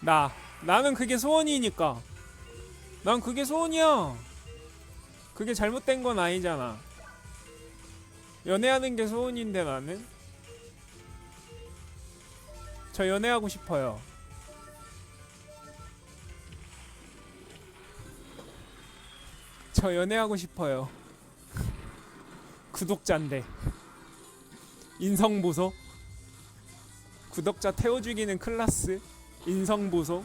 나 나는 그게 소원이니까. 난 그게 소원이야. 그게 잘못된 건 아니잖아. 연애하는 게 소원인데 나는? 저 연애하고 싶어요. 저 연애하고 싶어요. 구독자인데. 인성보소? 구독자 태워 죽이는 클라스 인성보소.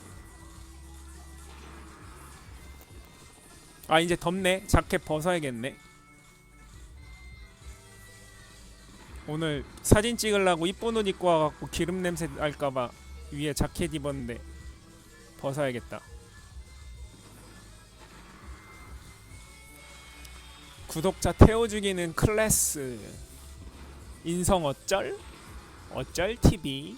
아 이제 덥네. 자켓 벗어야겠네. 오늘 사진 찍으려고 이쁜 옷 입고 와갖고 기름 냄새 날까봐 위에 자켓 입었는데 벗어야겠다. 구독자 태워 죽이는 클래스. 인성 어쩔? 어쩔 TV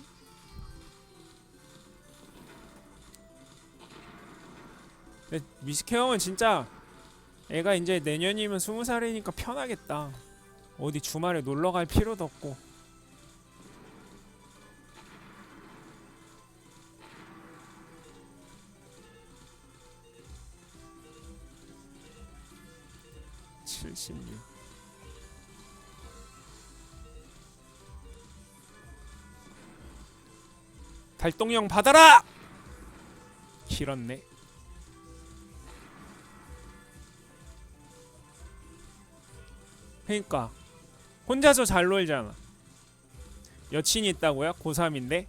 미스케 형은 진짜 애가 이제 내년이면 스무 살이니까 편하겠다. 어디 주말에 놀러 갈 필요도 없고. 칠십육. 달동형 받아라! 길었네. 그니까 혼자서 잘 놀잖아. 여친이 있다고요? 고3인데?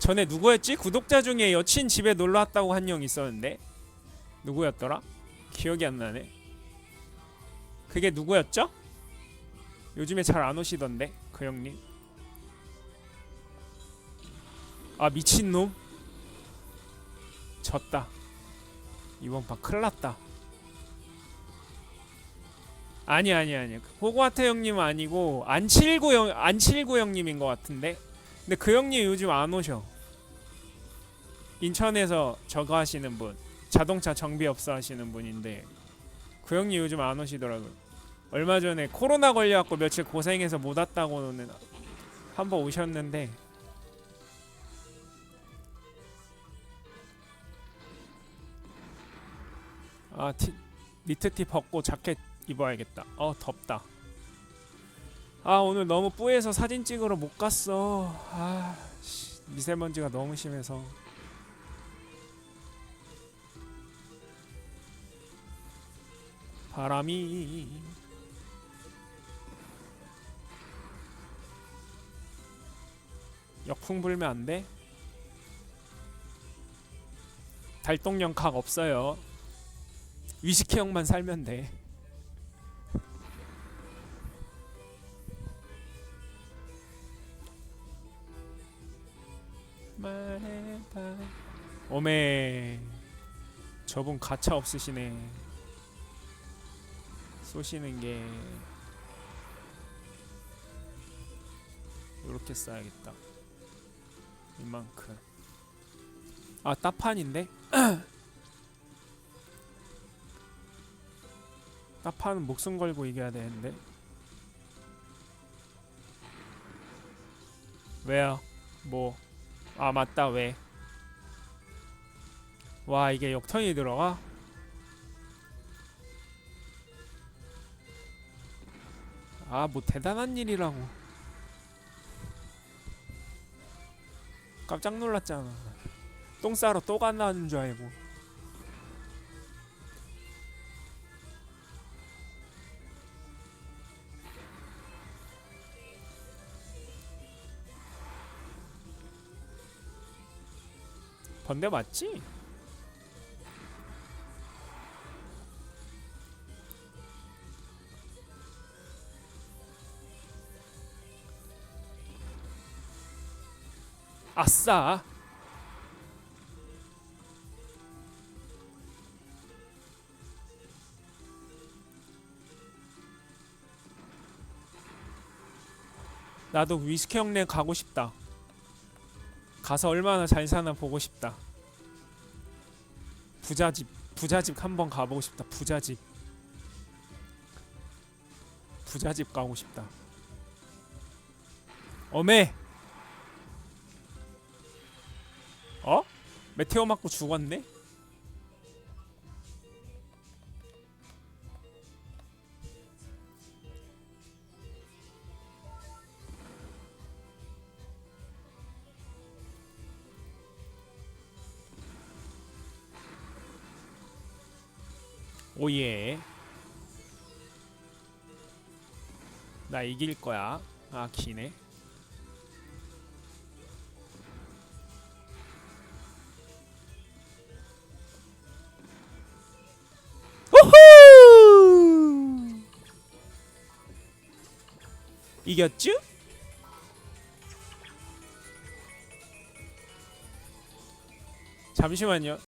전에 누구였지? 구독자 중에 여친 집에 놀러 왔다고 한 형 있었는데 누구였더라? 기억이 안 나네. 그게 누구였죠? 요즘에 잘 안 오시던데 그 형님. 아 미친놈. 졌다. 이번 판 큰일났다. 아니 아니 아니. 호그와트 형님 아니고 안칠구 형 안칠구 형님인 것 같은데? 근데 그 형님 요즘 안 오셔. 인천에서 저거 하시는 분 자동차 정비업소 하시는 분인데 그 형님 요즘 안 오시더라고요. 얼마 전에 코로나 걸려갖고 며칠 고생해서 못 왔다고는 한번 오셨는데 아 티, 니트티 벗고 자켓 입어야겠다. 어 덥다. 아 오늘 너무 뿌해서 사진 찍으러 못 갔어. 아 씨, 미세먼지가 너무 심해서. 바람이 역풍 불면 안 돼? 달동령 각 없어요. 위스키 형만 살면 돼. 말해봐. 오메. 저분 가차 없으시네. 쏘시는 게 이렇게 써야겠다. 이만큼. 아 따판인데? 따판은 목숨 걸고 이겨야 되는데. 왜요? 뭐? 아 맞다 왜? 와 이게 역턴이 들어가? 아 뭐 대단한 일이라고 깜짝 놀랐잖아 똥 싸러 또 간다는 줄 알고 번대 맞지? 아싸 나도 위스키 형네 가고 싶다 가서 얼마나 잘 사나 보고 싶다. 부자집 부자집 한번 가보고 싶다. 부자집. 부자집 가고 싶다. 어메! 어? 메테오 맞고 죽었네? 오예. 나 이길 거야. 아 기네. 우후 이겼쥬? 잠시만요